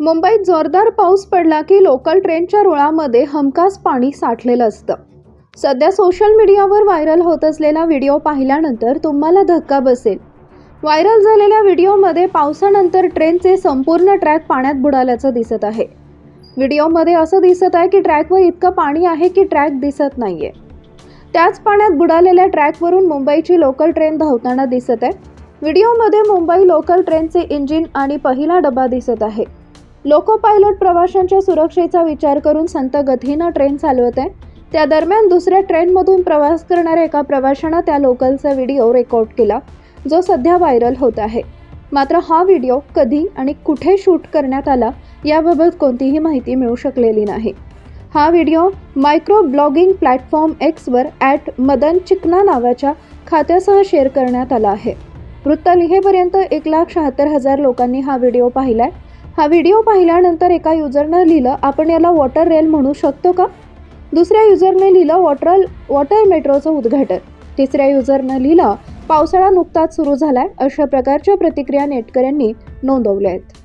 मुंबईत जोरदार पाऊस पडला की लोकल ट्रेनच्या रुळामध्ये हमखास पाणी साठलेलं असतं. सध्या सोशल मीडियावर व्हायरल होत असलेला व्हिडिओ पाहिल्यानंतर तुम्हाला धक्का बसेल. व्हायरल झालेल्या व्हिडिओमध्ये पावसानंतर ट्रेनचे संपूर्ण ट्रॅक पाण्यात बुडाल्याचं दिसत आहे. व्हिडिओमध्ये असं दिसत आहे की ट्रॅकवर इतकं पाणी आहे की ट्रॅक दिसत नाहीये. त्याच पाण्यात बुडालेल्या ट्रॅकवरून मुंबईची लोकल ट्रेन धावताना दिसत आहे. व्हिडिओमध्ये मुंबई लोकल ट्रेनचे इंजिन आणि पहिला डबा दिसत आहे. लोको पायलट प्रवाशांच्या सुरक्षेचा विचार करून संत गतीनं ट्रेन चालवत आहे त्या दरम्यान दुसऱ्या ट्रेनमधून प्रवास करणाऱ्या एका प्रवाशानं त्या लोकलचा व्हिडिओ रेकॉर्ड केला जो सध्या व्हायरल होत आहे. मात्र हा व्हिडिओ कधी आणि कुठे शूट करण्यात आला याबाबत कोणतीही माहिती मिळू शकलेली नाही. हा व्हिडिओ मायक्रो ब्लॉगिंग प्लॅटफॉर्म एक्सवर ॲट मदन चिकना नावाच्या खात्यासह शेअर करण्यात आला आहे. वृत्त लिहेपर्यंत एक लाख शहात्तर हजार लोकांनी हा व्हिडिओ पाहिलाय. हा व्हिडिओ पाहिल्यानंतर एका युजरनं लिहिलं आपण याला वॉटर रेल म्हणू शकतो का? दुसऱ्या युजरने लिहिलं वॉटर वॉटर मेट्रोचं उद्घाटन. तिसऱ्या युजरनं लिहिलं पावसाळा नुकताच सुरू झालाय अशा प्रकारच्या प्रतिक्रिया नेटकऱ्यांनी नोंदवल्या आहेत.